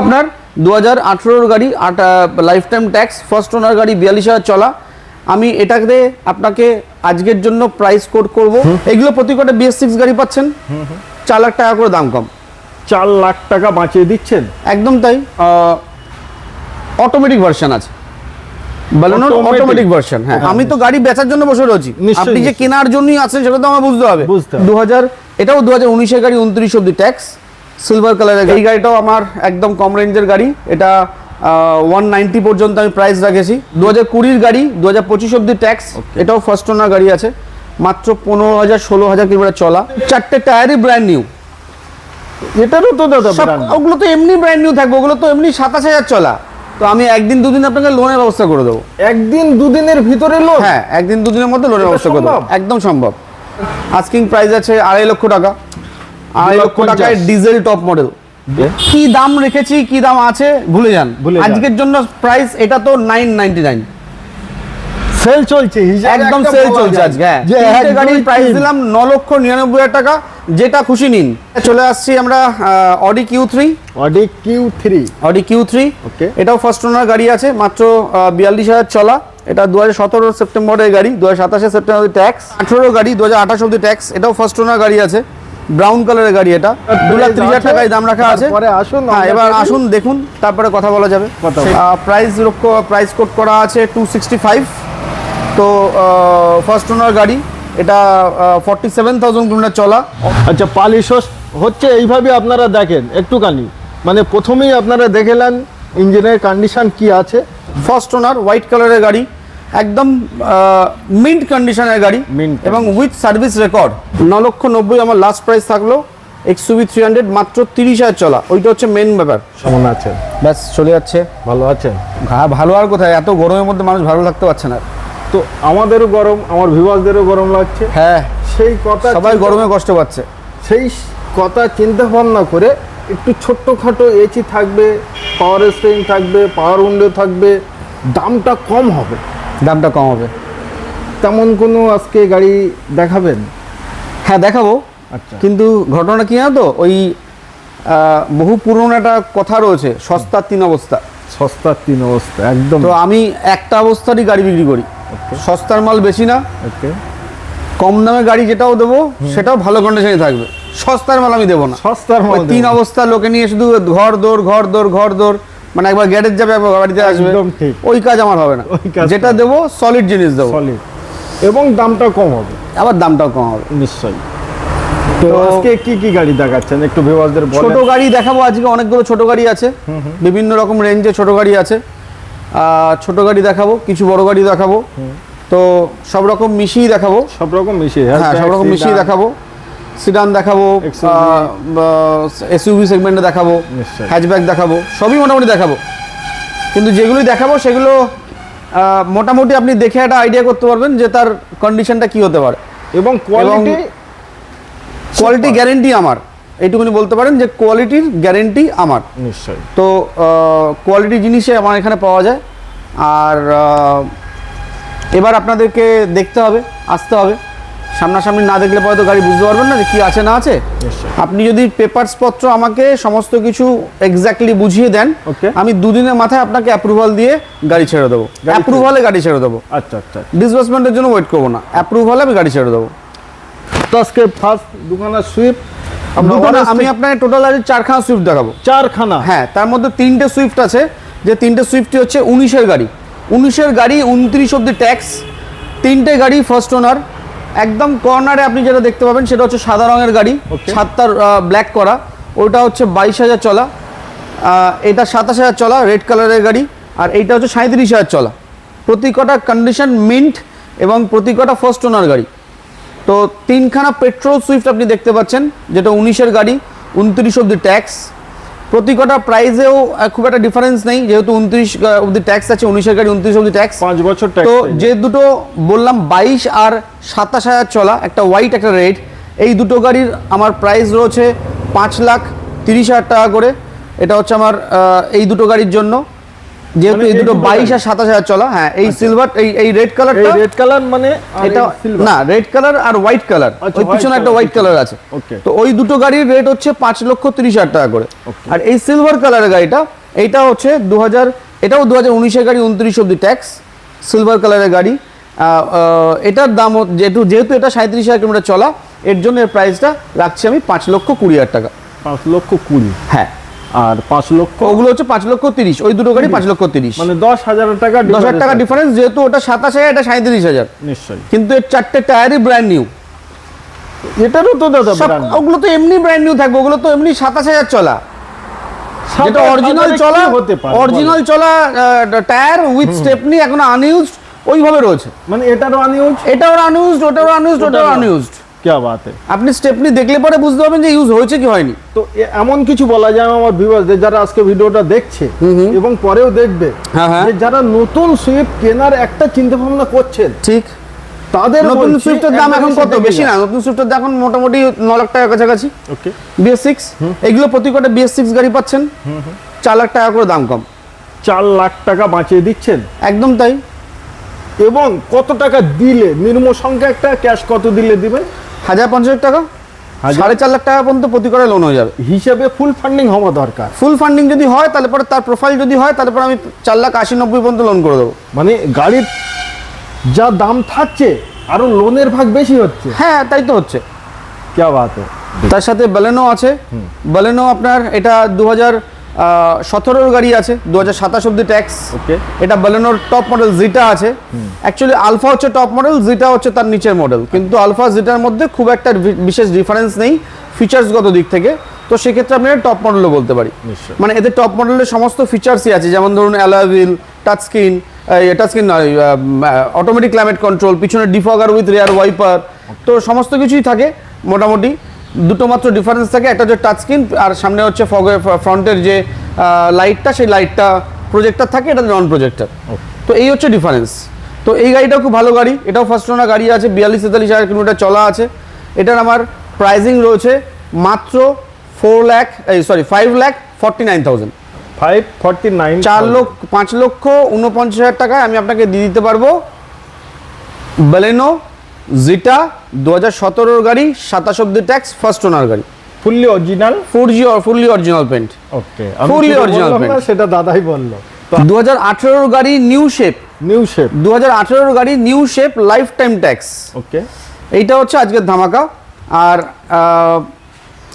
আপনার? দু হাজার আঠেরোর গাড়ি আট lifetime tax first owner গাড়ি বিয়াল্লিশ হাজার চলা। আমি এটাতে আপনাকে আজকের জন্য প্রাইস কোড করব। এগুলো প্রতি কটা বিএস সিক্স গাড়ি পাচ্ছেন? চার লাখ টাকা করে দাম কম। চার লাখ টাকা বাঁচিয়ে দিচ্ছেন? একদম তাই। অটোমেটিক ভার্সন আছে। বালানোর? অটোমেটিক ভার্সন হ্যাঁ। আমি তো গাড়ি বেচার জন্য বসে রয়েছি। আপনি যে কেনার জন্যই আছেন সেটা তো আমার বুঝতে হবে। বুঝতে হবে। দু হাজার এটাও দু হাজার উনিশের গাড়ি উনত্রিশ অব্দি ট্যাক্স সিলভার কালারের এই গাড়িটাও আমার একদম কম রেঞ্জের গাড়ি। এটা ওয়ান নাইনটি পর্যন্ত আমি প্রাইস রাখেছি। দু হাজার কুড়ির গাড়ি দু হাজার পঁচিশ অব্দি ট্যাক্স এটাও ফার্স্ট ওনার গাড়ি আছে। মাত্র পনেরো হাজার ষোলো হাজার কিলোমিটার চলা। চারটে টায়ারই ব্র্যান্ড নিউ এটারও তো দাদা ওগুলো তো এমনি ব্র্যান্ড নিউ থাকবে। ওগুলো তো এমনি সাতাশ হাজার চলা। তো আমি একদিন দুদিন আপনাকে লোনের ব্যবস্থা করে দেবো। একদিন দুদিনের ভিতরে লোন হ্যাঁ একদিন দুদিনের মধ্যে লোনের ব্যবস্থা করে দেবো। একদম সম্ভব। আস্কিং প্রাইস আছে আড়াই লক্ষ টাকা। আড়াই লক্ষ টাকায় ডিজেল টপ মডেল কি দাম রেখেছি কি দাম আছে ভুলে যান। আজকের জন্য প্রাইস এটা তো নাইন নাইনটি নাইন সেল চলছে একদম সেল চলছে আজকে হ্যাঁ। গাড়ির প্রাইস দিলাম ন লক্ষ নিরানব্বই হাজার টাকা যেটা খুশি নিন। চলে আসছি আমরা Audi Q three Audi Q three Audi Q three Okay. এটাও ফার্স্ট ওনার গাড়ি আছে মাত্র বিয়াল্লিশ হাজার চলা। এটা দু হাজার সতেরো সেপ্টেম্বরের গাড়ি দু হাজার সাতাশে সেপ্টেম্বর ট্যাক্স আঠেরো গাড়ি দু হাজার আঠাশ অব্দি ট্যাক্স এটাও ফার্স্ট ওনার গাড়ি আছে। ব্রাউন কালারের গাড়ি এটা। দু লাখ ত্রিশ হাজার টাকায় দাম রাখা আছে। আসুন, হ্যাঁ এবার আসুন। দেখুন তারপরে কথা বলা যাবে। প্রাইস প্রাইস কোড করা আছে টু সিক্সটি ফাইভ তো ফার্স্ট ওনার গাড়ি এটা ফর্টি সেভেন থাউজেন্ড কিলোমিটার চলা। আচ্ছা পালিশ হচ্ছে এইভাবে আপনারা দেখেন একটুখানি। মানে প্রথমেই আপনারা দেখেলেন ইঞ্জিনের কন্ডিশন কি আছে। ফার্স্ট ওনার হোয়াইট কালারের গাড়ি। একদম মিন্ট কন্ডিশনের গাড়ি Mint এবং উইথ সার্ভিস রেকর্ড ন লক্ষ নব্বই আমার লাস্ট প্রাইস থাকল এক্সুবি থ্রি হান্ড্রেড মাত্র তিরিশ হাজার চলা। ওইটা হচ্ছে মেন ব্যাপার। কেমন আছে? ব্যাস চলে যাচ্ছে। ভালো আছে? ঘা- ভালো আর কোথায়? এত গরমের মধ্যে মানুষ ভালো থাকতে পারছে না। তো আমাদেরও গরম আমার ভিভাসদেরও গরম লাগছে। হ্যাঁ সেই কথা সবাই গরমে কষ্ট পাচ্ছে। সেই কথা চিন্তা ভাবনা করে একটু ছোট্টখাটো এসি থাকবে পাওয়ার স্প্রিং থাকবে পাওয়ার উইন্ডো থাকবে দামটা কম হবে। দামটা কম হবে। তেমন কোনো আজকে গাড়ি দেখাবেন? হ্যাঁ দেখাবো। আচ্ছা। কিন্তু ঘটনা কি জানো তো? ওই বহু পুরনো একটা কথা রয়েছে সস্তার তিন অবস্থা। সস্তার তিন অবস্থা একদম। তো আমি একটা অবস্থারই গাড়ি বিক্রি করি। সস্তার মাল বেশি না। কম দামে গাড়ি যেটাও দেবো সেটাও ভালো কন্ডিশনে থাকবে। সস্তার মাল আমি দেবো না। সস্তার মাল তিন অবস্থা লোকে নিয়ে শুধু ঘর দৌড় ঘর দৌড় ঘর দৌড়। মানে একবার গ্যারেজ যাবে একবার বাড়িতে আসবে একদম ঠিক। ওই কাজ আমার হবে না। যেটা দেবো সলিড জিনিস দেবো। সলিড এবং দামটা কম হবে। আবার দামটাও কম হবে। নিশ্চয়ই। তো আজকে কি কি গাড়ি দেখাচ্ছেন? একটু ভিউয়ারদের ছোট বলেন গাড়ি দেখাবো আজকে অনেকগুলো ছোট গাড়ি আছে। বিভিন্ন রকম রেঞ্জে ছোট গাড়ি আছে। ছোট গাড়ি দেখাবো কিছু বড় গাড়ি দেখাবো। তো সব রকম মিশিয়ে দেখাবো। সব রকম মিশিয়ে। হ্যাঁ সব রকম মিশিয়ে দেখাবো। সিডান দেখাবো এসইউভি সেগমেন্টে দেখাবো। হ্যাচব্যাক দেখাবো সবই মোটামুটি দেখাবো। কিন্তু যেগুলি দেখাবো সেগুলো মোটামুটি আপনি দেখে একটা আইডিয়া করতে পারবেন যে তার কন্ডিশনটা কি হতে পারে। এবং কোয়ালিটি কোয়ালিটি গ্যারেন্টি আমার। এইটুকুনি বলতে পারেন যে কোয়ালিটির গ্যারেন্টি আমার। নিশ্চয়ই। তো কোয়ালিটি জিনিসে আমার এখানে পাওয়া যায়। আর এবার আপনাদেরকে দেখতে হবে আসতে হবে। সামনাসামনি না দেখলে পরে তো গাড়ি বুঝতে পারবেন না যে কী আছে না আছে। আপনি যদি পেপারস পত্র আমাকে সমস্ত কিছু এক্স্যাক্টলি বুঝিয়ে দেন Okay. আমি দুদিনের মাথায় আপনাকে অ্যাপ্রুভাল দিয়ে গাড়ি ছেড়ে দেবো। অ্যাপ্রুভালে গাড়ি ছেড়ে দেবো। আচ্ছা আচ্ছা ডিসবার্সমেন্টের জন্য ওয়েট করব না। অ্যাপ্রুভালে আমি গাড়ি ছেড়ে দেবো। তো আজকে ফার্স্ট দুখানা সুইফট আমি আপনাকে টোটাল আজ চারখানা সুইফট দেখাবো। চারখানা? হ্যাঁ তার মধ্যে তিনটে সুইফট আছে। যে তিনটে সুইফটই হচ্ছে উনিশের গাড়ি। উনিশের গাড়ি উনত্রিশ অব্দি ট্যাক্স তিনটে গাড়ি ফার্স্ট ওনার একদম কর্নারে আপনি যেটা দেখতে পাবেন সেটা হচ্ছে সাদা রঙের গাড়ি. সাতটার ব্ল্যাক করা। ওটা হচ্ছে বাইশ হাজার চলা। এটা সাতাশ হাজার চলা রেড কালারের গাড়ি। আর এইটা হচ্ছে সাঁত্রিশ হাজার চলা। প্রতি কটা কন্ডিশন মিন্ট এবং প্রতি কটা ফার্স্ট ওনার গাড়ি। তো তিনখানা পেট্রোল সুইফট আপনি দেখতে পাচ্ছেন যেটা উনিশের গাড়ি উনত্রিশ অব্দি ট্যাক্স প্রতি কটা প্রাইসেও খুব একটা ডিফারেন্স নেই। যেহেতু উনত্রিশ অব্দি ট্যাক্স আছে উনিশের গাড়ি উনত্রিশ অব্দি ট্যাক্স পাঁচ বছর তো যে দুটো বললাম বাইশ আর সাতাশ হাজার চলা একটা হোয়াইট একটা রেড এই দুটো গাড়ির আমার প্রাইস রয়েছে পাঁচ লাখ তিরিশ হাজার টাকা করে। এটা হচ্ছে আমার এই দুটো গাড়ির জন্য। যেহেতু মানে এই এই দুটো দুটো বাইশ গাড়ি? আর সাতাশ হাজার চলা হ্যাঁ এই সিলভার এই এই রেড কালারটা রেড কালার মানে এটা না রেড কালার আর হোয়াইট কালার আচ্ছা, ওই পিছনে একটা হোয়াইট কালার আছে. তো ওই দুটো গাড়ির রেট হচ্ছে পাঁচ লক্ষ তিরিশ হাজার টাকা করে। আর এই সিলভার কালারের গাড়িটা এইটা হচ্ছে দু হাজার এটাও দু হাজার উনিশের গাড়ি উনত্রিশ অব্দি ট্যাক্স সিলভার কালারের গাড়ি। এটার দাম যেহেতু যেহেতু এটা সাঁত্রিশ হাজার কিলোমিটার চলা এর জন্য এর প্রাইসটা রাখছি আমি পাঁচ লক্ষ কুড়ি হাজার টাকা। পাঁচ লক্ষ কুড়ি। হ্যাঁ। আর পাঁচ লক্ষ? ওগুলো হচ্ছে পাঁচ লক্ষ তিরিশ। ওই দুটো গাড়ি পাঁচ লক্ষ তিরিশ। মানে দশ হাজার টাকা দশ হাজার টাকা ডিফারেন্স যেহেতু ওটা সাতাশ হাজার এটা সাঁত্রিশ হাজার। নিশ্চয়ই। কিন্তু এর চারটে টায়ারই ব্র্যান্ড নিউ এটারও তো দাদা ওগুলো তো এমনি ব্র্যান্ড নিউ থাকবে ওগুলো তো এমনি সাতাশ হাজার চলা। যেটা অরিজিনাল চলা হতে পারে অরিজিনাল চলা টায়ার উইথ স্টেপনি এখন আনইউজড ওইভাবে রয়েছে। মানে এটারও আনইউজ এটাও আনইউজড ওটাও আনইউজড ওটারও। আনইউজড কে বাত আপনি স্টেপনি দেখলে পরে বুঝতে পারবেন যে ইউজ হয়েছে কি হয়নি। তো এমন কিছু বলা যায় আমার ভিউয়ারদের যারা আজকে ভিডিওটা দেখছে এবং পরেও দেখবে হ্যাঁ, হ্যাঁ। যে যারা নতুন সুইফট কেনার একটা চিন্তা ভাবনা করছেন ঠিক। তাদের নতুন সুইফটের দাম এখন কত? বেশি না নতুন সুইফটের দাম এখন মোটামুটি ন লাখ টাকার কাছাকাছি। ওকে বিএস সিক্স এগুলো প্রতি কটা বিএস সিক্স গাড়ি পাচ্ছেন? চার লাখ টাকা করে দাম কম। চার লাখ টাকা বাঁচিয়ে দিচ্ছেন। একদম তাই। এবং কত টাকা দিলে নির্ম সংখ্যা একটা ক্যাশ কত দিলে দিবেন? হাজার পঞ্চাশ টাকা? সাড়ে চার লাখ টাকা পর্যন্ত প্রতি করে লোন হয়ে যাবে। হিসেবে ফুল ফান্ডিং হওয়া দরকার। ফুল ফান্ডিং যদি হয় তাহলে পরে তার প্রোফাইল যদি হয় তাহলে পরে আমি চার লাখ আশি নব্বই পর্যন্ত লোন করে দেবো। মানে গাড়ির যা দাম থাকছে আরও লোনের ভাগ বেশি হচ্ছে। হ্যাঁ তাই তো হচ্ছে। কে বাত তার সাথে বেলেনো আছে। বেলেনো আপনার এটা দু হাজার সতেরোর গাড়ি আছে দু হাজার সাতাশ অব্দি ট্যাক্স ওকে এটা বেলেনোর টপ মডেল জিটা আছে। অ্যাকচুয়ালি আলফা হচ্ছে টপ মডেল জিটা হচ্ছে তার নিচের মডেল কিন্তু আলফা জিটার মধ্যে খুব একটা বিশেষ ডিফারেন্স নেই ফিচার্সগত দিক থেকে। তো সেক্ষেত্রে আপনি টপ মডেলও বলতে পারি। মানে এদের টপ মডেলের সমস্ত ফিচার্সই আছে। যেমন ধরুন অ্যালাভিল টাচ স্ক্রিন টাচ স্ক্রিন নয় অটোমেটিক ক্লাইমেট কন্ট্রোল পিছনে ডিফগার উইথ রেয়ার ওয়াইপার তো সমস্ত কিছুই থাকে মোটামুটি। দুটো মাত্র ডিফারেন্স থাকে। একটা হচ্ছে টাচ স্ক্রিন আর সামনে হচ্ছে ফ্রন্টের যে লাইটটা সেই লাইটটা প্রজেক্টর থাকে এটা নন প্রজেক্টর তো এই হচ্ছে ডিফারেন্স তো এই গাড়িটাও খুব ভালো গাড়ি। এটাও ফার্স্ট ওনার গাড়ি আছে বিয়াল্লিশ তেতাল্লিশ হাজার কিলোমিটার চলা আছে। এটার আমার প্রাইজিং রয়েছে মাত্র ফোর ল্যাখ এই sorry five lakh forty nine thousand five forty nine চার লক্ষ পাঁচ লক্ষ উনপঞ্চাশ হাজার টাকায় আমি আপনাকে দিয়ে দিতে পারব। বেলেনো জিটা দু হাজার সতেরোর গাড়ি সাতাশ অব্দি ট্যাক্স ফার্স্ট ওনার গাড়ি। Fully original four G fully original paint okay Fully original paint. সেটা দাদাই বলল। দু হাজার আঠেরোর গাড়ি নিউ শেপ নিউ শেপ দু হাজার আঠেরোর গাড়ি new shape lifetime tax okay এইটা হচ্ছে আজকের ধামাকা। আর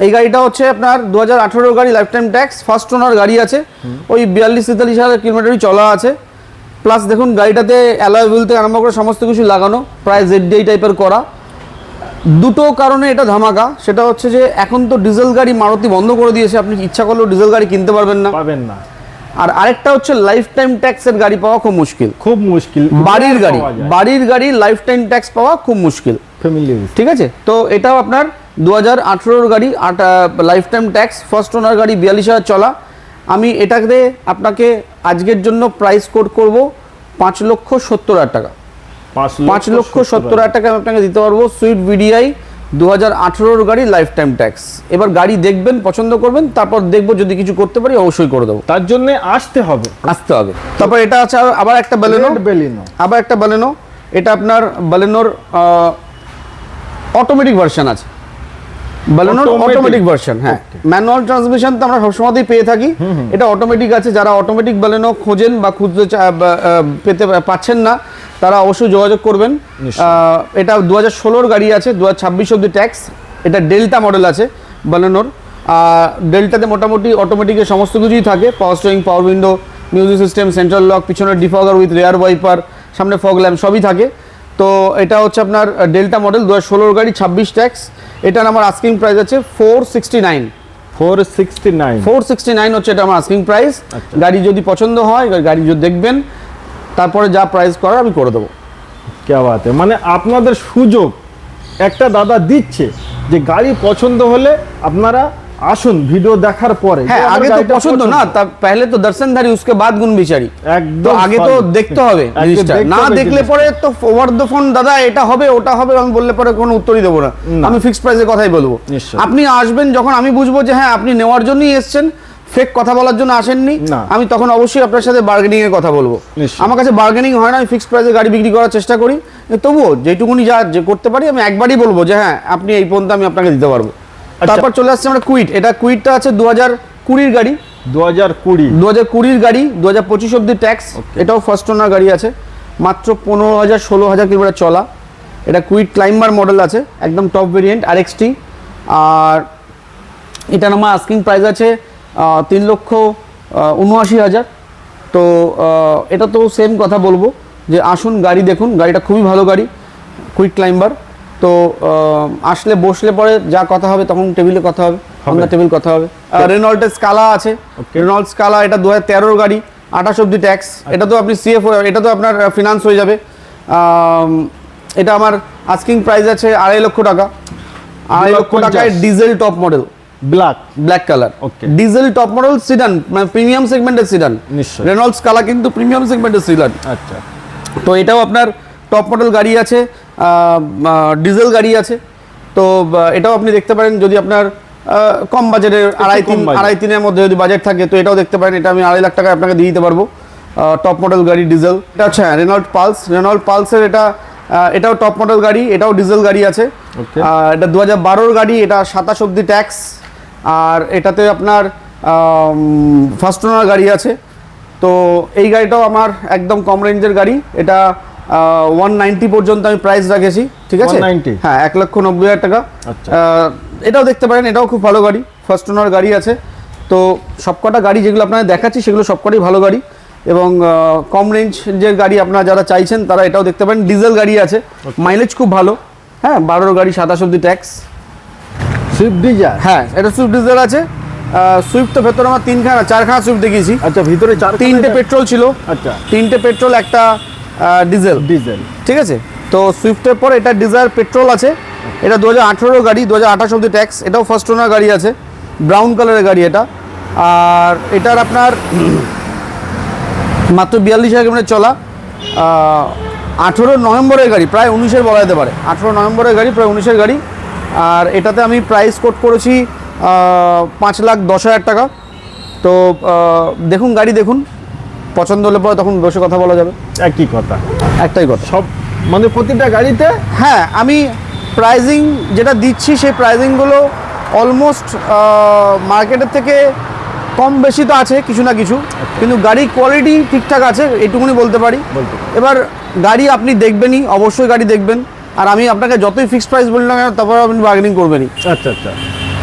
এই গাড়িটা হচ্ছে আপনার দু হাজার আঠেরোর গাড়ি lifetime tax first owner গাড়ি আছে। ওই বিয়াল্লিশ তেতাল্লিশ হাজার কিলোমিটারই চলা আছে। প্লাস দেখুন গাড়িটাতে অ্যালয় হুইল থেকে আরম্ভ করে সমস্ত কিছু লাগানো প্রায় জেডডিআই টাইপের করা। দুটো কারণে এটা ধামাকা সেটা হচ্ছে যে এখন তো ডিজেল গাড়ি মারুতি বন্ধ করে দিয়েছে আপনি ইচ্ছা করলেও ডিজেল গাড়ি কিনতে পারবেন না। পাবেন না। আর আরেকটা হচ্ছে লাইফ টাইম ট্যাক্সের গাড়ি পাওয়া খুব মুশকিল। খুব মুশকিল। বাড়ির গাড়ি বাড়ির গাড়ি লাইফ টাইম ট্যাক্স পাওয়া খুব মুশকিল। ফ্যামিলি ঠিক আছে? তো এটাও আপনার দু হাজার আঠেরোর গাড়ি আট lifetime tax first owner গাড়ি বিয়াল্লিশ হাজার চলা। আমি এটাতে আপনাকে আজকের জন্য প্রাইস কোড করব পাঁচ লক্ষ সত্তর হাজার টাকা। পাঁচ লক্ষ সত্তর হাজার টাকা আমি আপনাকে দিতে পারব সুইফট ভিডিআই দু হাজার আঠেরোর গাড়ি লাইফ টাইম ট্যাক্স এবার গাড়ি দেখবেন পছন্দ করবেন তারপর দেখব যদি কিছু করতে পারি অবশ্যই করে দেবো। তার জন্য আসতে হবে। আসতে হবে। তারপর এটা আছে আবার একটা বেলেনো Baleno। আবার একটা বালেনো এটা আপনার বালেনোর অটোমেটিক ভার্সন আছে। বালেনোর Automatic? অটোমেটিক ভার্সন হ্যাঁ। ম্যানুয়াল ট্রান্সমিশন তো আমরা সবসময়তেই পেয়ে থাকি। এটা অটোমেটিক আছে। যারা অটোমেটিক বালেনো খোঁজেন বা খুঁজতে পেতে পাচ্ছেন না তারা অবশ্যই যোগাযোগ করবেন। এটা দু হাজার ষোলোর গাড়ি আছে দু হাজার ছাব্বিশ অব্দি ট্যাক্স এটা ডেল্টা মডেল আছে বালেনোর ডেল্টাতে মোটামুটি অটোমেটিকের সমস্ত কিছুই থাকে। Power steering power window music system central lock পিছনে ডিফগার উইথ রেয়ার ওয়াইপার সামনে ফগ ল্যাম্প সবই থাকে। তো এটা হচ্ছে আপনার ডেল্টা মডেল দু হাজার ষোলোর গাড়ি ছাব্বিশ ট্যাক্স এটার আমার আস্কিং প্রাইস আছে four sixty nine four sixty nine four sixty nine হচ্ছে এটা আমার আস্কিং প্রাইস গাড়ি যদি পছন্দ হয় গাড়ি যদি দেখবেন তারপরে যা প্রাইস করার আমি করে দেবো। কে বাতে? মানে আপনাদের সুযোগ একটা দাদা দিচ্ছে যে গাড়ি পছন্দ হলে আপনারা আসুন ভিডিও দেখার পরে। হ্যাঁ আগে তো পছন্দ না তা পহলে তো দর্শনধারী উসকে বাদ গুণ বিচারি। একদম আগে তো দেখতে হবে জিনিসটা। না দেখলে পরে তো ওভার দ্য ফোন দাদা এটা হবে ওটা হবে আমি বললে পরে কোনো উত্তরই দেবো না। আমি ফিক্সড প্রাইসের কথাই বলব। আপনি আসবেন যখন আমি বুঝব যে হ্যাঁ আপনি নেওয়ার জন্যই এসেছেন ফেক কথা বলার জন্য আসেননি না। আমি তখন অবশ্যই আপনার সাথে বার্গেনিং এর কথা বলব। আমার কাছে বার্গেনিং হয় না আমি ফিক্সড প্রাইসে গাড়ি বিক্রি করার চেষ্টা করি। তবুও যেটুকুনি যা করতে পারি আমি একবারই বলব যে হ্যাঁ আপনি এই পর্যন্ত আমি আপনাকে দিতে পারব। তারপর চলে আসছে আমরা কুইট। এটা কুইটটা আছে দু হাজার কুড়ির গাড়ি। দু হাজার কুড়ি। দু হাজার কুড়ির গাড়ি দু হাজার পঁচিশ অব্দি ট্যাক্স এটাও ফার্স্ট ওনার গাড়ি আছে। মাত্র পনেরো হাজার ষোলো হাজার কিলোমিটার চলা। এটা কুইট ক্লাইম্বার মডেল আছে একদম টপ ভেরিয়েন্ট আর এক্সটি আর এটার আমার আস্কিং প্রাইস আছে তিন লক্ষ উনআশি হাজার। তো এটা তো সেম কথা বলব। যে আসুন গাড়ি দেখুন গাড়িটা খুবই ভালো গাড়ি কুইক ক্লাইম্বার তো আসলে বসলে পরে যা কথা হবে তখন টেবিলে কথা হবে আমরা টেবিল কথা হবে। রেনল্টের স্কালা আছে. রেনল্ট স্কালা এটা দু হাজার গাড়ি আঠাশ অব্দি ট্যাক্স এটা তো আপনি সিএফ এটা তো আপনার ফিনান্স হয়ে যাবে। এটা আমার আস্কিং প্রাইস আছে আড়াই লক্ষ টাকা। আড়াই লক্ষ টাকায় diesel top model black black colour okay diesel top model sedan মানে প্রিমিয়াম সেগমেন্টের সিডান নিশ্চয়ই। রেনল্ডস কালা কিন্তু প্রিমিয়াম সেগমেন্টের সিডান আচ্ছা। তো এটাও আপনার টপ মডেল গাড়ি আছে। ডিজেল গাড়ি আছে। তো এটাও আপনি দেখতে পারেন যদি আপনার কম বাজেটের আড়াই তিন আড়াই তিনের মধ্যে যদি বাজেট থাকে তো এটাও দেখতে পারেন। এটা আমি আড়াই লাখ টাকা আপনাকে দিয়ে দিতে পারব। টপ মডেল গাড়ি ডিজেল। এটা হচ্ছে রেনল্ড পালস রেনল্ড পালসের এটা এটাও টপ মডেল গাড়ি এটাও ডিজেল গাড়ি আছে। এটা দু হাজার বারোর গাড়ি এটা সাতাশ অব্দি ট্যাক্স আর এটাতে আপনার ফার্স্ট ওনার গাড়ি আছে। তো এই গাড়িটাও আমার একদম কম রেঞ্জের গাড়ি। এটা ওয়ান নাইনটি পর্যন্ত আমি প্রাইস রাখেছি ঠিক আছে? 190? হ্যাঁ এক লক্ষ নব্বই হাজার টাকা। আচ্ছা। এটাও দেখতে পারেন এটাও খুব ভালো গাড়ি। ফার্স্ট ওনার গাড়ি আছে। তো সবকটা গাড়ি যেগুলো আপনাদের দেখাচ্ছি সেগুলো সবকটাই ভালো গাড়ি। এবং কম রেঞ্জ যে গাড়ি আপনারা যারা চাইছেন তারা এটাও দেখতে পারেন। ডিজেল গাড়ি আছে। মাইলেজ খুব ভালো। হ্যাঁ বারোর গাড়ি সাতাশ অব্দি ট্যাক্স সুইফট ডিজায়ার হ্যাঁ এটা সুইফট ডিজেল আছে। সুইফট তো ভেতরে আমার তিনখানা চারখানা সুইফট দেখিয়েছি। আচ্ছা ভিতরে চার তিনটে পেট্রোল ছিল। আচ্ছা। তিনটে পেট্রোল একটা ডিজেল ডিজেল ঠিক আছে? তো সুইফটের পর এটা ডিজায়ার পেট্রোল আছে। এটা দু হাজার আঠেরো গাড়ি দু হাজার আঠাশ অব্দি ট্যাক্স এটাও ফার্স্ট ওনার গাড়ি আছে। ব্রাউন কালারের গাড়ি এটা। আর এটার আপনার মাত্র বিয়াল্লিশ হাজার কিলোমিটার চলা। আঠেরো নভেম্বরের গাড়ি প্রায় উনিশের বলা যেতে পারে। আঠেরো নভেম্বরের গাড়ি প্রায় উনিশের গাড়ি। আর এটাতে আমি প্রাইস কোট করেছি পাঁচ লাখ দশ হাজার টাকা। তো দেখুন গাড়ি দেখুন। পছন্দ হলে পরে তখন বসে কথা বলা যাবে। একই কথা। একটাই কথা। সব মানে প্রতিটা গাড়িতে? হ্যাঁ আমি প্রাইজিং যেটা দিচ্ছি সেই প্রাইজিংগুলো অলমোস্ট মার্কেটের থেকে কম বেশি তো আছে কিছু না কিছু। কিন্তু গাড়ি কোয়ালিটি ঠিকঠাক আছে এটুকুনি বলতে পারি। বলতে পারি। এবার গাড়ি আপনি দেখবেনই অবশ্যই গাড়ি দেখবেন। আর আমি আপনাকে যতই ফিক্সড প্রাইস বলি না কেন তারপর আপনি বার্গেনিং করবেনই। আচ্ছা আচ্ছা।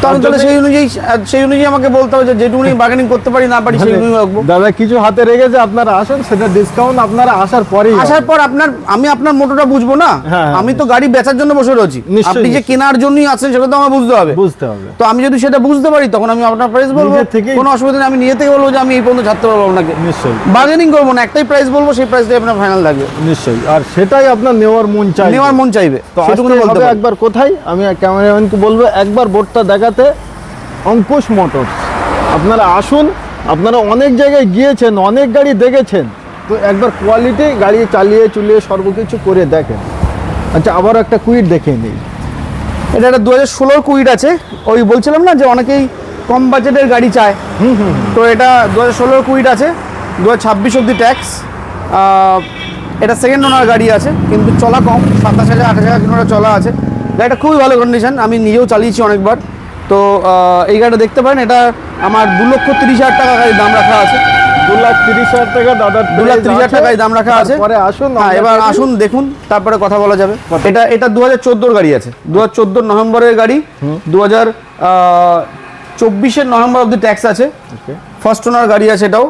তো আমি তাহলে সেই অনুযায়ী সেই অনুযায়ী আমাকে বলতে হবে যে যেটুকুনি বার্গেনিং করতে পারি না পারি রাখব। দাদা কিছু হাতে আপনারা আসুন সেটা ডিসকাউন্ট আপনারা আসার পরেই আসার পর আপনার আমি আপনার মোটরটা বুঝব না? হ্যাঁ, হ্যাঁ, আমি তো গাড়ি বেচার জন্য বসে রয়েছি। আপনি যে কেনার জন্যই আছেন সেটা তো আমার বুঝতে হবে। বুঝতে হবে। তো আমি যদি সেটা বুঝতে পারি তখন আমি আপনার প্রাইস বলব। কোনো অসুবিধা নেই আমি নিজে থেকে বলব যে আমি এই পর্যন্ত ছাড়তে পারব আপনাকে। নিশ্চয়ই। বার্গেনিং করব না একটাই প্রাইস বলব সেই প্রাইসটাই আপনার ফাইনাল লাগবে। নিশ্চয়ই। আর সেটাই আপনার নেওয়ার মন চাই নেওয়ার মন চাইবে। তো সেটুকুনি বলতে হবে একবার কোথায়? আমি ক্যামেরাম্যানকে বলব একবার বোর্ডটা দেখাতে অঙ্কুশ মোটরস। আপনারা আসুন আপনারা অনেক জায়গায় গিয়েছেন অনেক গাড়ি দেখেছেন। তো একবার কোয়ালিটি গাড়ি চালিয়ে চুলিয়ে সর্বকিছু করে দেখেন। আচ্ছা আবার একটা কুইট দেখে নিই। এটা একটা দু হাজার ষোলোর কুইট আছে। ওই বলছিলাম না যে অনেকেই কম বাজেটের গাড়ি চায়। হুম হুম তো এটা দু হাজার ষোলোর কুইট আছে। দু হাজার ছাব্বিশ অব্দি ট্যাক্স এটা সেকেন্ড ওনার গাড়ি আছে কিন্তু চলা কম। সাতাশ হাজার আঠাশ হাজার কিলোমিটার চলা আছে। গাড়িটা খুবই ভালো কন্ডিশন আমি নিজেও চালিয়েছি অনেকবার। তো এই গাড়িটা দেখতে পারেন এটা আমার দু লক্ষ তিরিশ হাজার টাকা গাড়ির দাম রাখা আছে। দু লাখ তিরিশ হাজার টাকা দাদার দু লাখ তিরিশ হাজার টাকায় দাম রাখা আছে। পরে আসুন হ্যাঁ এবার আসুন দেখুন তারপরে কথা বলা যাবে। এটা এটা দু হাজার চোদ্দোর গাড়ি আছে। দু হাজার চোদ্দোর নভেম্বরের গাড়ি দু হাজার চব্বিশের নভেম্বর অব্দি ট্যাক্স আছে। ফার্স্ট ওনার গাড়ি আছে এটাও।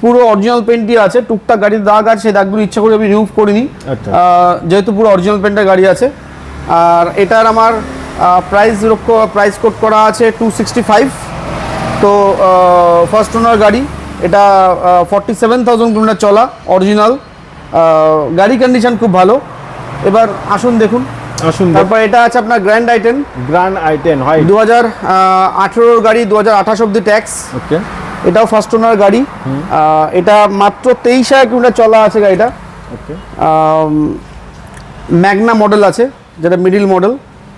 পুরো অরিজিনাল পেন্টই আছে। টুকটাক গাড়ির দাগ আছে সেই দাগগুলো ইচ্ছা করে আমি রিমুভ করিনি। আচ্ছা। যেহেতু পুরো অরিজিনাল পেন্টের গাড়ি আছে। আর এটার আমার প্রাইস প্রাইস কোড করা আছে টু সিক্সটি ফাইভ তো ফার্স্ট ওনার গাড়ি। এটা ফর্টি সেভেন থাউজেন্ড কিলোমিটার চলা অরিজিনাল গাড়ি কন্ডিশন খুব ভালো। এবার আসুন দেখুন। আসুন তারপর এটা আছে আপনার Grand i ten Grand i ten হয় দু হাজার আঠেরোর গাড়ি দু হাজার আঠাশ অব্দি ট্যাক্স ওকে এটাও ফার্স্ট ওনার গাড়ি। এটা মাত্র তেইশ হাজার কিলোমিটার চলা আছে গাড়িটা। ওকে ম্যাগনা মডেল আছে যেটা মিডিল মডেল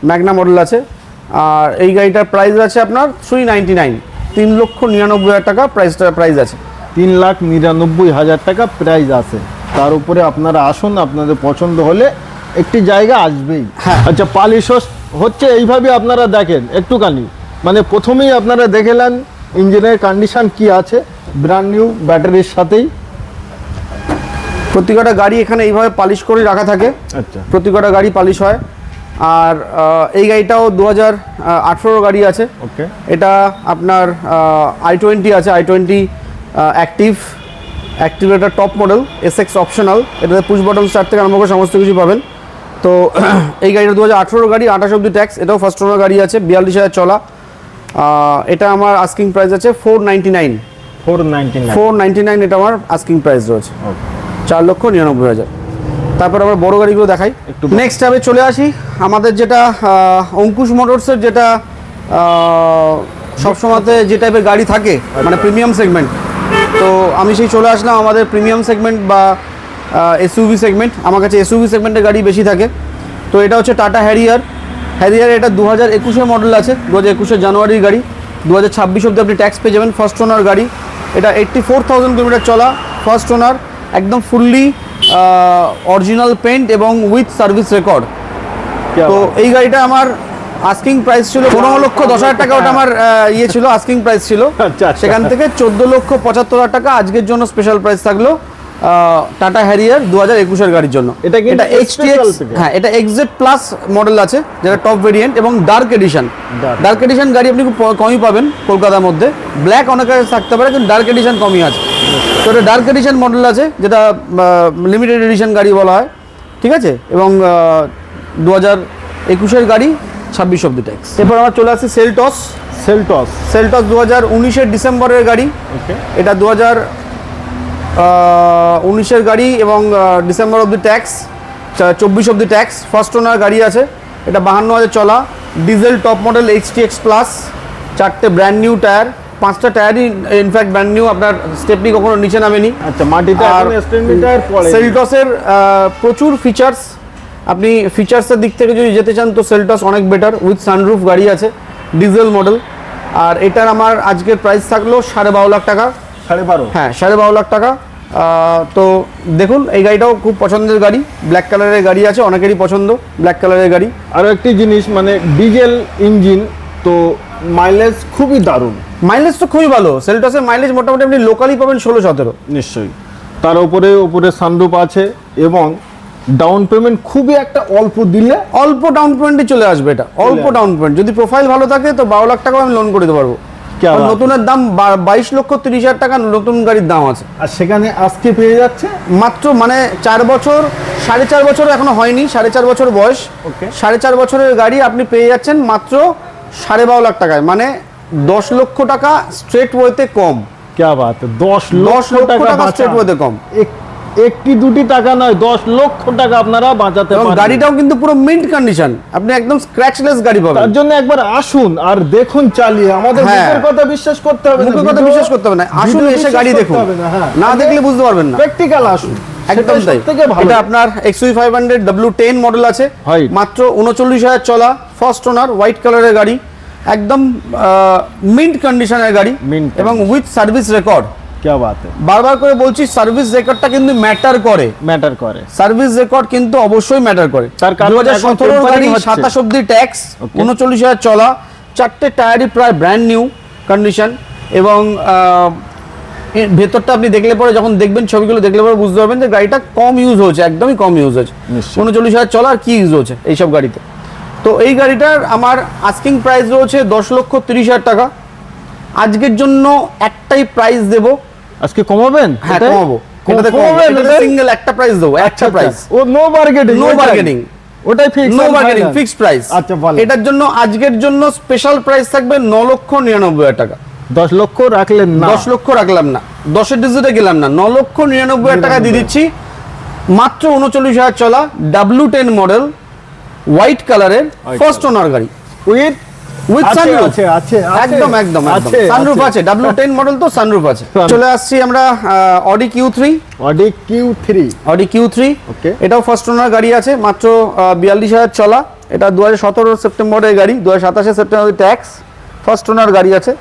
ম্যাগনা মডেল আছে। আর এই গাড়িটার প্রাইস আছে আপনার থ্রি নাইনটি নাইন তিন লক্ষ নিরানব্বই হাজার টাকা প্রাইসটা প্রাইস আছে। তিন লাখ নিরানব্বই হাজার টাকা প্রাইস আছে। তার উপরে আপনারা আসুন আপনাদের পছন্দ হলে একটি জায়গা আসবেই। হ্যাঁ। আচ্ছা পালিশ হচ্ছে এইভাবে আপনারা দেখেন একটুখানি। মানে প্রথমেই আপনারা দেখেলেন ইঞ্জিনের কন্ডিশন কি আছে ব্র্যান্ড নিউ ব্যাটারির সাথেই। প্রতিকটা গাড়ি এখানে এইভাবে পালিশ করে রাখা থাকে। আচ্ছা। প্রতিকটা গাড়ি পালিশ হয়। আর এই গাড়িটাও দু হাজার আঠেরো গাড়ি আছে। ওকে। এটা আপনার আই টোয়েন্টি আছে আই টোয়েন্টি অ্যাক্টিভ অ্যাক্টিভ এটা top model S X optional এটাতে পুশ বটন স্টার্ট থেকে আরম্ভ করে সমস্ত কিছু পাবেন। তো এই গাড়িটা দু হাজার আঠেরো গাড়ি আঠাশ অব্দি ট্যাক্স এটাও ফার্স্ট ওনার গাড়ি আছে বিয়াল্লিশ হাজার চলা। এটা আমার আস্কিং প্রাইস আছে four ninety nine four ninety nine four ninety nine এটা আমার আস্কিং প্রাইস রয়েছে। চার লক্ষ নিরানব্বই হাজার। তারপর আমরা বড় গাড়িগুলো দেখাই। একটু নেক্সট আমি চলে আসি। আমাদের যেটা অঙ্কুশ মোটরসের যেটা সবসময়তে যে টাইপের গাড়ি থাকে মানে প্রিমিয়াম সেগমেন্ট তো আমি সেই চলে আসলাম আমাদের প্রিমিয়াম সেগমেন্ট বা এসইউভি সেগমেন্ট আমার কাছে এসইউভি সেগমেন্টের গাড়ি বেশি থাকে। তো এটা হচ্ছে টাটা হ্যারিয়ার হ্যারিয়ার এটা দু হাজার একুশের মডেল আছে দু হাজার একুশের জানুয়ারির গাড়ি। দু হাজার ছাব্বিশ অব্দি আপনি ট্যাক্স পেয়ে যাবেন ফার্স্ট ওনার গাড়ি। এটা এইট্টি ফোর থাউজেন্ড কিলোমিটার চলা ফার্স্ট ওনার একদম ফুললি অরিজিনাল পেন্ট এবং উইথ সার্ভিস রেকর্ড তো এই গাড়িটা আমার আস্কিং প্রাইস ছিল পনেরো লক্ষ দশ হাজার টাকা ওটা আমার ইয়ে ছিল আস্কিং প্রাইস ছিল। আচ্ছা, আচ্ছা। সেখান থেকে চোদ্দ লক্ষ পঁচাত্তর হাজার টাকা আজকের জন্য স্পেশাল প্রাইস থাকল। টাটা হ্যারিয়ার দু হাজার একুশের গাড়ির জন্য। এটা এটা থেকে। হ্যাঁ এটা এক্সেট প্লাস মডেল আছে যেটা টপ ভেরিয়েন্ট এবং ডার্ক এডিশন ডার্ক এডিশন গাড়ি আপনি খুব কমই পাবেন কলকাতার মধ্যে। ব্ল্যাক অনেক কাছে থাকতে পারে কিন্তু ডার্ক এডিশন কমই আছে। তো এটা ডার্ক এডিশন মডেল আছে যেটা লিমিটেড এডিশন গাড়ি বলা হয়। ঠিক আছে? এবং দু হাজার একুশের গাড়ি ছাব্বিশ অব্দি ট্যাক্স এরপর আমরা চলে আসছি সেলটস সেলটস সেলটস দু হাজার উনিশের ডিসেম্বরের গাড়ি। এটা দু হাজার উনিশের গাড়ি এবং ডিসেম্বর অব্দি ট্যাক্স চব্বিশ অব্দি ট্যাক্স। ফার্স্ট ওনার গাড়ি আছে এটা বাহান্ন হাজার চলা। Diesel top model H T X plus চারটে ব্র্যান্ড নিউ টায়ার পাঁচটা টায়ারই ইনফ্যাক্ট ব্র্যান্ড নিউ আপনার স্টেপনি কখনো নিচে নামেনি। আচ্ছা মাটিতে আর সেলটসের প্রচুর ফিচার্স আপনি ফিচার্সের দিক থেকে যদি যেতে চান তো সেলটস অনেক বেটার উইথ সানরুফ গাড়ি আছে ডিজেল মডেল আর এটার আমার আজকের প্রাইস থাকল সাড়ে বারো লাখ টাকা। সাড়ে বারো? হ্যাঁ সাড়ে বারো লাখ টাকা। তো দেখুন এই গাড়িটাও খুব পছন্দের গাড়ি। ব্ল্যাক কালারের গাড়ি আছে অনেকেরই পছন্দ ব্ল্যাক কালারের গাড়ি। আরও একটি জিনিস মানে ডিজেল ইঞ্জিন তো মাইলেজ খুবই দারুণ। মাইলেজ তো খুবই ভালো সেলটাসের মাইলেজ মোটামুটি আপনি লোকালি পাবেন ষোলো সতেরো। নিশ্চয়ই। তার উপরে উপরে সানরুপ আছে এবং ডাউন পেমেন্ট খুবই একটা অল্প দিলে অল্প ডাউন পেমেন্টে চলে আসবে এটা। অল্প ডাউন পেমেন্ট যদি প্রোফাইল ভালো থাকে তো বারো লাখ টাকা আমি লোন করে দিতে পারব। নতুনের দাম বাইশ লক্ষ তিরিশ হাজার টাকা নতুন গাড়ির দাম আছে। আর সেখানে আজকে পেয়ে যাচ্ছে? মাত্র মানে চার বছর সাড়ে চার বছর এখনও হয়নি সাড়ে চার বছর বয়স। সাড়ে চার বছরের গাড়ি আপনি পেয়ে যাচ্ছেন মাত্র সাড়ে বারো লাখ টাকায় মানে দশ লক্ষ টাকা স্ট্রেট ওয়েতে কম। কে বাত? দশ লক্ষ টাকা স্ট্রেট ওয়েতে কম। একটি দুটি টাকা নয় দশ লক্ষ টাকা আপনারা বাঁচাতে পারেন গাড়িটাও কিন্তু পুরো মিন্ট কন্ডিশন আপনি একদম স্ক্র্যাচলেস গাড়ি পাবেন। তার জন্য একবার আসুন আর দেখুন চালিয়ে। আমাদের হ্যাঁ। মুখের কথা বিশ্বাস করতে হবে মুখের কথা বিশ্বাস করতে হবে না। আসুন এসে গাড়ি দেখুন। হ্যাঁ। না দেখলে বুঝতে পারবেন না। প্র্যাকটিক্যাল আসুন। একদম তাই। এটা আপনার five hundred W ten model আছে। হয়। মাত্র উনচল্লিশ হাজার চলা ফার্স্ট ওনার হোয়াইট কালারের গাড়ি। একদম মিন্ট কন্ডিশনের গাড়ি। এবং উইথ সার্ভিস রেকর্ড বারবার করে বলছি সার্ভিস রেকর্ডটা কিন্তু ম্যাটার করে। ম্যাটার করে। সার্ভিস রেকর্ড কিন্তু অবশ্যই ম্যাটার করে। দু হাজার এখন গাড়ি সাতাশ অব্দি ট্যাক্স. উনচল্লিশ হাজার চলা চারটে টায়ারই প্রায় ব্র্যান্ড নিউ কন্ডিশন এবং ভেতরটা আপনি দেখলে পরে যখন দেখবেন ছবিগুলো দেখলে পরে বুঝতে পারবেন যে গাড়িটা কম ইউজ হয়েছে একদমই কম ইউজ হয়েছে। উনচল্লিশ হাজার চলা আর কি ইউজ হচ্ছে এইসব গাড়িতে। তো এই গাড়িটার আমার আস্কিং প্রাইস রয়েছে দশ লক্ষ তিরিশ হাজার টাকা। আজকের জন্য একটাই প্রাইস দেবো। আজকে কমাবেন? হ্যাঁ কমাবো। কম- কমাবেন? সিঙ্গেল একটা প্রাইস দেবো একটা প্রাইস ও নো মার্কেটিং No bargaining. ওটাই fix no bargaining fixed price আচ্ছা, ভালো। এটার জন্য আজকের জন্য স্পেশাল প্রাইস থাকবে ন লক্ষ নিরানব্বই হাজার টাকা। দশ লক্ষ রাখলেন না। দশ লক্ষ রাখলাম না। দশের ডিজিটে গেলাম না। ন লক্ষ নিরানব্বই হাজার টাকা দিয়ে দিচ্ছি। মাত্র উনচল্লিশ হাজার চলা। ডাব্লু টেন মডেল হোয়াইট কালারের ফার্স্ট ওনার গাড়ি। উইথ উইথ সানরুফ আছে, আছে। একদম একদম একদম। সানরুফ আছে। আছে ডাব্লু টেন মডেল তো সানরুফ আছে। চলে আসছি আমরা Audi Q three Audi Q three Audi Q three এটাও ফার্স্ট ওনার গাড়ি আছে মাত্র বিয়াল্লিশ হাজার চলা। এটা দু হাজার সতেরো সেপ্টেম্বরের গাড়ি দু হাজার সাতাশে সেপ্টেম্বর ট্যাক্স ফার্স্ট ওনার গাড়ি আছে।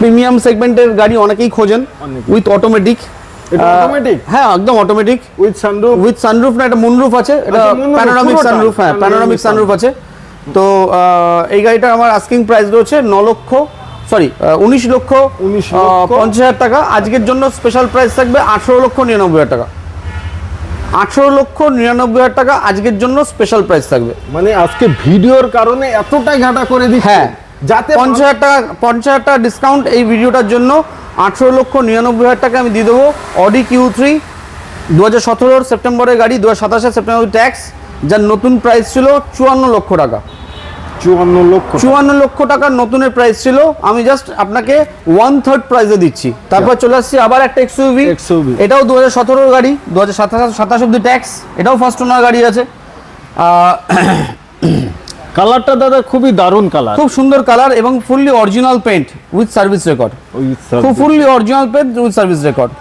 প্রিমিয়াম সেগমেন্টের গাড়ি অনেকেই খোঁজেন। উইথ অটোমেটিক এটা হ্যাঁ একদম automatic with sunroof with sunroof না একটা মুনরুফ আছে। এটা আচ্ছা, প্যানোরামিক সানরুফ হ্যাঁ প্যানোরামিক সানরুফ আছে। তো এই গাড়িটা আমার আস্কিং প্রাইস রয়েছে ন লক্ষ সরি উনিশ লক্ষ 19 আহ, লক্ষ। পঞ্চাশ হাজার টাকা। আজকের জন্য স্পেশাল প্রাইস থাকবে আঠেরো লক্ষ নিরানব্বই হাজার টাকা। আঠেরো লক্ষ নিরানব্বই হাজার টাকা আজকের জন্য স্পেশাল প্রাইস থাকবে। মানে আজকে ভিডিওর কারণে এতটাই ঘাটা করে দিই হ্যাঁ যাতে পঞ্চাশ হাজার টাকা পঞ্চাশ হাজার টাকা ডিসকাউন্ট এই ভিডিওটার জন্য আঠেরো লক্ষ নিরানব্বই হাজার টাকা আমি দিয়ে দেবো। অডি কিউ থ্রি দু হাজার সতেরোর সেপ্টেম্বরের গাড়ি দু হাজার সাতাশে সেপ্টেম্বর ট্যাক্স যার নতুন প্রাইস ছিল চুয়ান্ন লক্ষ টাকা। চুয়ান্ন লক্ষ চুয়ান্ন লক্ষ টাকার নতুনের প্রাইস ছিল। আমি জাস্ট আপনাকে ওয়ান থার্ড প্রাইসে দিচ্ছি। তারপর চলে আসছি আবার একটা এক্সইউভি XUV এটাও দু হাজার সতেরোর গাড়ি। দু হাজার সাতাশ সাতাশ অব্দি ট্যাক্স এটাও ফার্স্ট ওনার গাড়ি আছে। কালারটা দাদা খুবই দারুণ কালার খুব সুন্দর কালার এবং fully original paint with service record খুব fully original paint with service record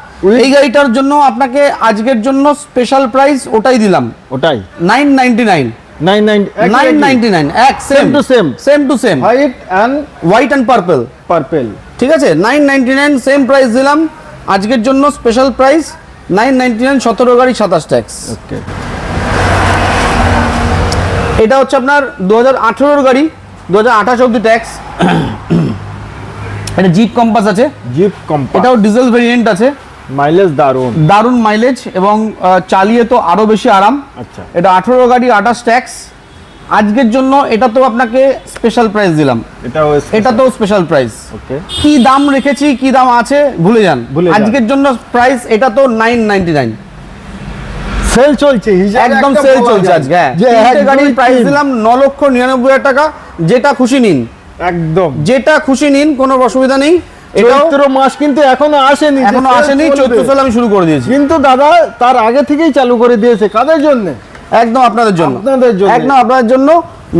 এই গাড়িটার জন্য আপনাকে আজকের জন্য স্পেশাল প্রাইস ওটাই দিলাম। ওটাই। নাইন নাইনটি নাইন ঠিক আছে? Nine ninety nine same price দিলাম। আজকের জন্য special price nine ninety nine সতেরো গাড়ি সাতাশ ট্যাক্স এটা হচ্ছে আপনার দু হাজার গাড়ি দু হাজার আঠাশ অব্দি ট্যাক্স এটা জিপ কম্পাস আছে। জিপ কম্পাস এটাও ডিজেল ভেরিয়েন্ট আছে। মাইলেজ দারুণ। দারুণ মাইলেজ এবং চালিয়ে তো আরও বেশি আরাম। আচ্ছা। এটা আঠেরো গাড়ি আঠাশ ট্যাক্স। আজকের জন্য এটা তো আপনাকে স্পেশাল প্রাইস দিলাম। এটা এটা তো স্পেশাল প্রাইস ওকে কি দাম রেখেছি কি দাম আছে ভুলে যান। আজকের জন্য প্রাইস এটা তো নাইন নাইনটি নাইন সেল চলছে একদম সেল চলছে আজকে হ্যাঁ। এক, গাড়ির প্রাইস দিলাম ন লক্ষ নিরানব্বই হাজার টাকা। যেটা খুশি নিন। একদম। যেটা খুশি নিন কোনো অসুবিধা নেই। এটাও চৈত্র মাস কিন্তু এখনও আসেনি এখনও আসেনি। চৈত্র সাল আমি শুরু করে দিয়েছি কিন্তু দাদা তার আগে থেকেই চালু করে দিয়েছে কাদের জন্য একদম আপনাদের জন্য আপনাদের জন্য। একদম আপনাদের জন্য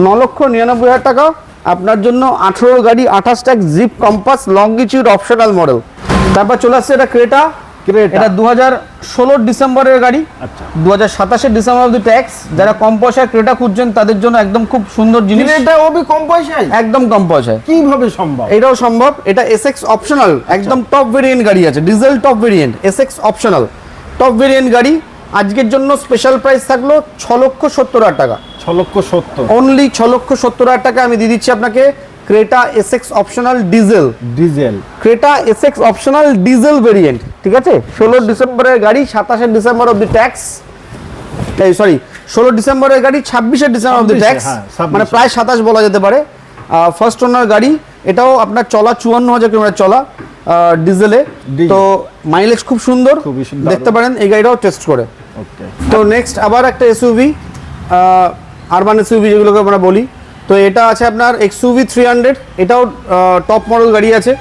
ন লক্ষ নিরানব্বই হাজার টাকা আপনার জন্য আঠেরো গাড়ি আঠাশ tax Jeep Compass Longitude optional model তারপর চলে আসছে এটা ক্রেটা। এটা? দু হাজার ষোলোর ডিসেম্বরের গাড়ি। আচ্ছা। দু হাজার সাতাশের ডিসেম্বর অব্দি ট্যাক্স যারা কম পয়সায় ক্রেটা খুঁজছেন তাদের জন্য একদম খুব সুন্দর জিনিস। এটা ওবি কম পয়সায়? একদম কম পয়সায়। কীভাবে সম্ভব? এটাও সম্ভব। এটা এসএক্স অপশনাল একদম টপ ভেরিয়েন্ট গাড়ি আছে। Diesel top variant SX optional top variant গাড়ি। আজকের জন্য স্পেশাল প্রাইস থাকল ছ লক্ষ সত্তর হাজার টাকা। ছ লক্ষ সত্তর। অনলি ছ লক্ষ সত্তর হাজার টাকা আমি দিয়ে দিচ্ছি আপনাকে। Creta SX optional diesel. Diesel. Creta SX optional diesel variant ঠিক আছে? ষোলো ডিসেম্বরের গাড়ি সাতাশে ডিসেম্বর অব্দি ট্যাক্স এই সরি ষোলো ডিসেম্বরের গাড়ি ছাব্বিশে ডিসেম্বর অব্দি 26 ট্যাক্স 26 মানে প্রায় সাতাশ বলা যেতে পারে। ফার্স্ট ওনার গাড়ি এটাও আপনার চলা চুয়ান্ন হাজার কিলোমিটার চলা ডিজেলে তো মাইলেজ খুব সুন্দর। দেখতে পারেন এই গাড়িটাও টেস্ট করে। ওকে তো নেক্সট আবার একটা এসইউভি আরবান এসইউভি যেগুলোকে আমরা বলি। তো এটা আছে আপনার এক্সইউভি থ্রি হান্ড্রেড এটাও টপ মডেল গাড়ি আছে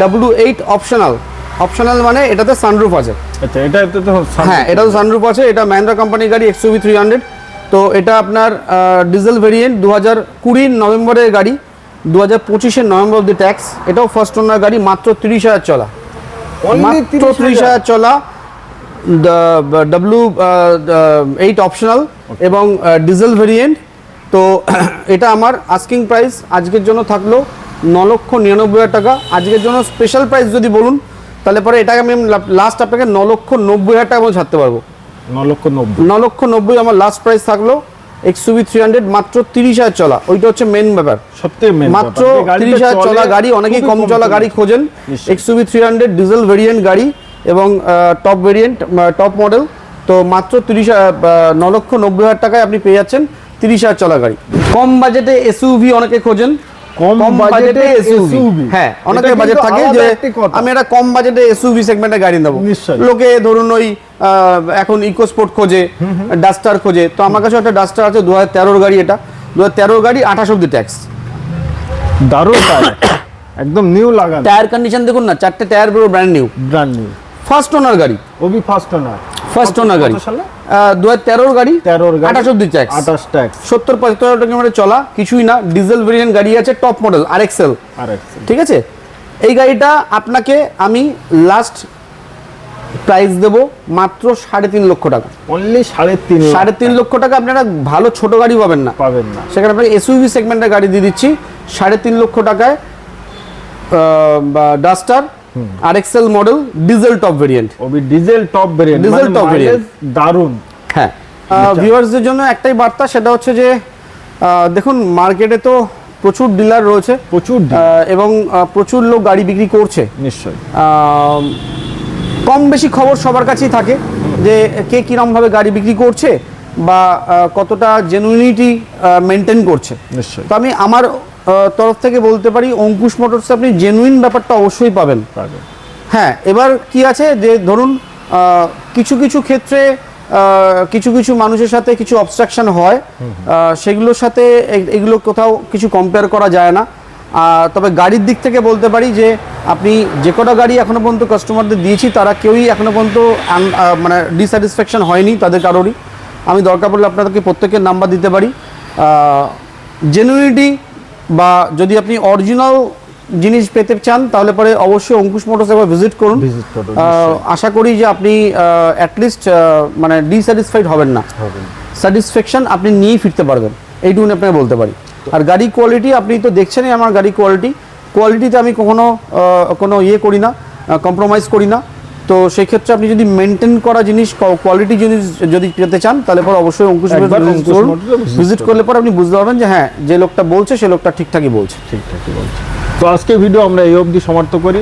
ডাব্লিউ এইট অপশনাল অপশনাল মানে এটাতে সানরুফ আছে। আচ্ছা এটা তো হ্যাঁ এটা তো সানরুফ আছে এটা মহিন্দ্রা কোম্পানির গাড়ি এক্সইউভি থ্রি হান্ড্রেড তো এটা আপনার ডিজেল ভেরিয়েন্ট দু হাজার কুড়ির নভেম্বরের গাড়ি দু হাজার পঁচিশের নভেম্বর অব্দি ট্যাক্স এটাও ফার্স্ট ওনার গাড়ি মাত্র তিরিশ হাজার চলা। মাত্র ত্রিশ হাজার। চলা ডাব্লু এইট অপশনাল এবং ডিজেল ভেরিয়েন্ট তো এটা আমার আস্কিং প্রাইস আজকের জন্য থাকল ন লক্ষ নিরানব্বই হাজার টাকা। আজকের জন্য স্পেশাল প্রাইস যদি বলুন তাহলে পরে এটাকে আমি লাস্ট আপনাকে ন লক্ষ নব্বই হাজার টাকা ছাড়তে পারব। ন লক্ষ নব্বই। ন লক্ষ নব্বই আমার লাস্ট প্রাইস থাকল এক্সুবি থ্রি হান্ড্রেড মাত্র তিরিশ হাজার চলা। ওইটা হচ্ছে মেন ব্যাপার। সবথেকে মাত্র তিরিশ হাজার চলা গাড়ি অনেকেই কম চলা গাড়ি খোঁজেন। XUV three hundred diesel variant গাড়ি এবং টপ ভেরিয়েন্ট টপ মডেল তো মাত্র তিরিশ ন লক্ষ নব্বই হাজার টাকায় আপনি পেয়ে যাচ্ছেন। তিরিশ হাজার চলা গাড়ি। কম বাজেটে এসইউভি অনেকে খোঁজেন। কম বাজেটে এসইউভি হ্যাঁ অনেকের বাজেট থাকে যে আমি একটা কম বাজেটে এসইউভি সেগমেন্টে গাড়ি নেব। লোকে ধরুন ওই এখন ইকো খোঁজে ডাস্টার খোঁজে। তো আমার কাছে একটা ডাস্টার আছে দু হাজার তেরোর গাড়ি এটা। দু হাজার তেরোর গাড়ি আঠাশ অব্দি ট্যাক্স দারুণ একদম নিউ লাগানো। টায়ার কন্ডিশন দেখুন না চারটে টায়ার পুরো brand new brand new first owner গাড়ি। ওবি ফার্স্ট ওনার ফার্স্ট ওনার গাড়ি। দু হাজার তেরোর গাড়ি 13 গাড়ি, আঠাশ অব্দি ট্যাক্স আঠাশ ট্যাক্স সত্তর পঁচাত্তর কিলোমিটার চলা কিছুই না ডিজেল ভেরিয়েন্ট গাড়ি আছে টপ মডেল আর এক্সেল আর ঠিক আছে? এই গাড়িটা আপনাকে আমি লাস্ট প্রাইস দেব মাত্র সাড়ে তিন লক্ষ টাকা। অনলি সাড়ে তিন সাড়ে তিন লক্ষ টাকা আপনারা ভালো ছোট গাড়ি পাবেন না। পাবেন না। সেখানে আপনাকে এসইউভি সেগমেন্টের গাড়ি দিয়ে দিচ্ছি সাড়ে তিন লক্ষ টাকায় Duster R XL model diesel top variant Obi diesel top variant diesel top variant দারুণ হ্যাঁ। ভিউয়ার্সদের জন্য একটাই বার্তা সেটা হচ্ছে যে দেখুন মার্কেটে তো প্রচুর ডিলার রয়েছে। প্রচুর এবং প্রচুর লোক গাড়ি বিক্রি করছে। নিশ্চয়ই। কম বেশি খবর সবার কাছেই থাকে যে কে কীরমভাবে গাড়ি বিক্রি করছে বা কতটা জেনুইনিটি মেনটেন করছে। নিশ্চয়ই। তো আমি আমার তরফ থেকে বলতে পারি অঙ্কুশ মোটরসে আপনি জেনুইন ব্যাপারটা অবশ্যই পাবেন। হ্যাঁ এবার কি আছে? যে ধরুন কিছু কিছু ক্ষেত্রে কিছু কিছু মানুষের সাথে কিছু অবস্ট্রাকশন হয়। সেগুলোর সাথে এগুলো কোথাও কিছু কম্পেয়ার করা যায় না। তবে গাড়ির দিক থেকে বলতে পারি যে আপনি যে কটা গাড়ি এখনও পর্যন্ত কাস্টমারদের দিয়েছি তারা কেউই এখনও পর্যন্ত মানে ডিস্যাটিসফ্যাকশন হয়নি তাদের কারোরই। আমি দরকার পড়লে আপনাদেরকে প্রত্যেকের নাম্বার দিতে পারি। জেনুইনিটি বা যদি আপনি অরিজিনাল জিনিস পেতে চান তাহলে পরে অবশ্যই অঙ্কুশ মোটরস একবার ভিজিট করুন। আশা করি যে আপনি অ্যাটলিস্ট মানে ডিস্যাটিসফাইড হবেন না। স্যাটিসফ্যাকশন আপনি নিয়েই ফিরতে পারবেন। এইটুকুনি আপনাকে বলতে পারি। আর গাড়ি কোয়ালিটি আপনি তো দেখছেনই আমার গাড়ি কোয়ালিটি কোয়ালিটিতে আমি কখনো কোনো ইয়ে করি না কম্প্রোমাইজ করি না। তো সেই ক্ষেত্রে আপনি যদি মেনটেন করা জিনিস কোয়ালিটি জিনিস যদি পেতে চান তাহলে পর অবশ্যই অঙ্কুশ ভিজিট করলে পর আপনি বুঝতে পারবেন যে হ্যাঁ যে লোকটা বলছে সে লোকটা ঠিকঠাকই বলছে। ঠিকঠাকই বলছে। তো আজকে ভিডিও আমরা এই অবধি সমাপ্ত করি।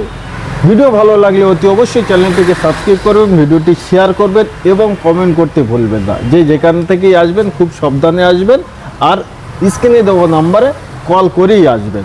ভিডিও ভালো লাগলে অতি অবশ্যই চ্যানেলটিকে সাবস্ক্রাইব করবেন ভিডিওটি শেয়ার করবেন এবং কমেন্ট করতে ভুলবেন না। যে যেখান থেকেই আসবেন খুব সাবধানে আসবেন। আর স্ক্রিনে দেওয়া নাম্বারে কল করেই আসবেন।